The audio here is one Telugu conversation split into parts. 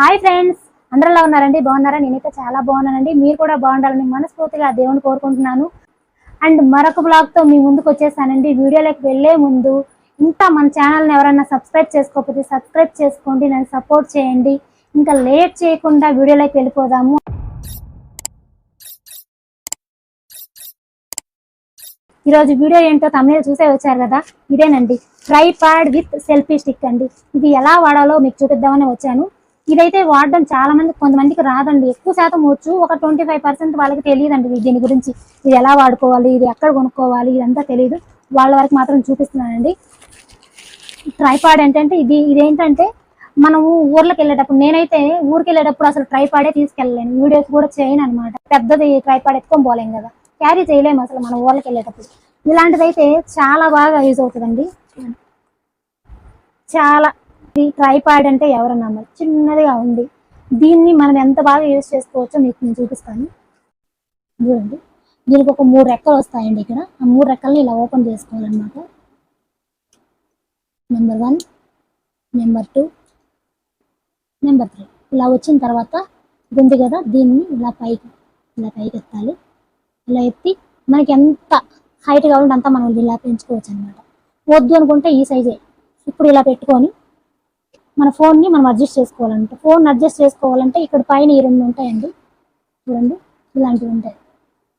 హాయ్ ఫ్రెండ్స్ అందరూ ఉన్నారండి? బాగున్నారా? నేనైతే చాలా బాగున్నానండి. మీరు కూడా బాగుండాలని మనస్ఫూర్తిగా దేవుని కోరుకుంటున్నాను. అండ్ మరొక బ్లాగ్తో మీ ముందుకు వచ్చేసానండి. వీడియోలోకి వెళ్ళే ముందు ఇంకా మన ఛానల్ని ఎవరైనా సబ్స్క్రైబ్ చేసుకోకపోతే సబ్స్క్రైబ్ చేసుకోండి నన్ను సపోర్ట్ చేయండి. ఇంకా లేట్ చేయకుండా వీడియోలోకి వెళ్ళిపోదాము. ఈరోజు వీడియో ఏంటో తమిళ చూసే వచ్చారు కదా? ఇదేనండి. ట్రైపాడ్ విత్ సెల్ఫీ స్టిక్ అండి. ఇది ఎలా వాడాలో మీకు చూపిద్దామని వచ్చాను. ఇదైతే వాడడం చాలా మంది కొంతమందికి రాదండి. ఎక్కువ శాతం వచ్చు. ఒక ట్వంటీ ఫైవ్ పర్సెంట్ వాళ్ళకి తెలియదండి దీని గురించి. ఇది ఎలా వాడుకోవాలి? ఇది ఎక్కడ కొనుక్కోవాలి? ఇదంతా తెలియదు వాళ్ళ వరకు మాత్రం చూపిస్తున్నానండి. ట్రైపాడ్ ఏంటంటే ఇది ఇదేంటంటే మనము ఊర్లోకి వెళ్ళేటప్పుడు నేనైతే ఊరికి వెళ్ళేటప్పుడు అసలు ట్రైపాడే తీసుకెళ్ళలేను. వీడియోస్ కూడా చేయను అనమాట పెద్దది ట్రైపాడ్ ఎత్తుకొని పోలేం కదా. క్యారీ చేయలేము అసలు మనం ఊర్లోకి వెళ్ళేటప్పుడు. ఇలాంటిదైతే చాలా బాగా యూజ్ అవుతుందండి. చాలా ఈ ట్రైపాడ్ అంటే ఎవరన్నా మరి చిన్నదిగా ఉంది. దీన్ని మనం ఎంత బాగా యూజ్ చేసుకోవచ్చో మీకు నేను చూపిస్తాను. చూడండి దీనికి ఒక మూడు రెక్కలు వస్తాయండి ఇక్కడ. ఆ మూడు రెక్కల్ని ఇలా ఓపెన్ చేసుకోవాలన్నమాట. Number one number two number three ఇలా వచ్చిన తర్వాత ఇది ఉంది కదా దీన్ని ఇలా పైకి ఇలా పైకి ఎత్తాలి ఇలా ఎత్తి మనకి ఎంత హైట్ కావాలంటే అంతా మనం ఇలా పెంచుకోవచ్చు అనమాట వద్దు అనుకుంటే ఈ సైజే ఇప్పుడు ఇలా పెట్టుకొని మన ఫోన్ని మనం అడ్జస్ట్ చేసుకోవాలంటే. ఫోన్ అడ్జస్ట్ చేసుకోవాలంటే ఇక్కడ పైన ఈ రెండు ఉంటాయండి. చూడండి ఇలాంటివి ఉంటాయి.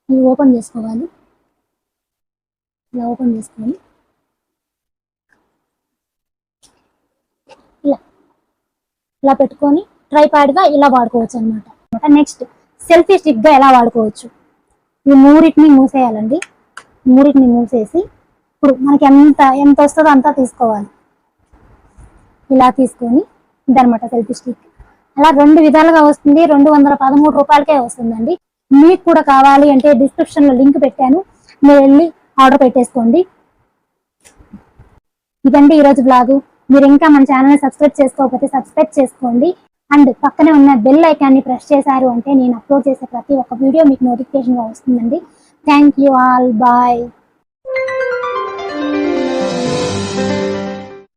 ఇవి ఓపెన్ చేసుకోవాలి. ఇలా ఓపెన్ చేసుకొని ఇలా. ఇలా పెట్టుకొని ట్రైపాడ్గా ఇలా వాడుకోవచ్చు అనమాట నెక్స్ట్ సెల్ఫీ స్టిక్గా ఎలా వాడుకోవచ్చు? ఈ మూడింటిని మూసేయాలండి. మూడింటిని మూసేసి ఇప్పుడు మనకి ఎంత ఎంత వస్తుందో అంతా తీసుకోవాలి. ఇలా తీసుకొని ఇదనమాట సెల్ఫీ స్టిక్ అలా రెండు విధాలుగా వస్తుంది. రెండు వందల పదమూడు రూపాయలకే వస్తుందండి. మీకు కూడా కావాలి అంటే డిస్క్రిప్షన్లో లింక్ పెట్టాను. మీరు వెళ్ళి ఆర్డర్ పెట్టేసుకోండి. ఇదండి ఈరోజు బ్లాగు మీరు ఇంకా మన ఛానల్ని సబ్స్క్రైబ్ చేసుకోకపోతే సబ్స్క్రైబ్ చేసుకోండి. అండ్ పక్కనే ఉన్న బెల్ ఐకాన్ని ప్రెస్ చేశారు అంటే నేను అప్లోడ్ చేసే ప్రతి ఒక్క వీడియో మీకు నోటిఫికేషన్గా వస్తుందండి. Thank you all bye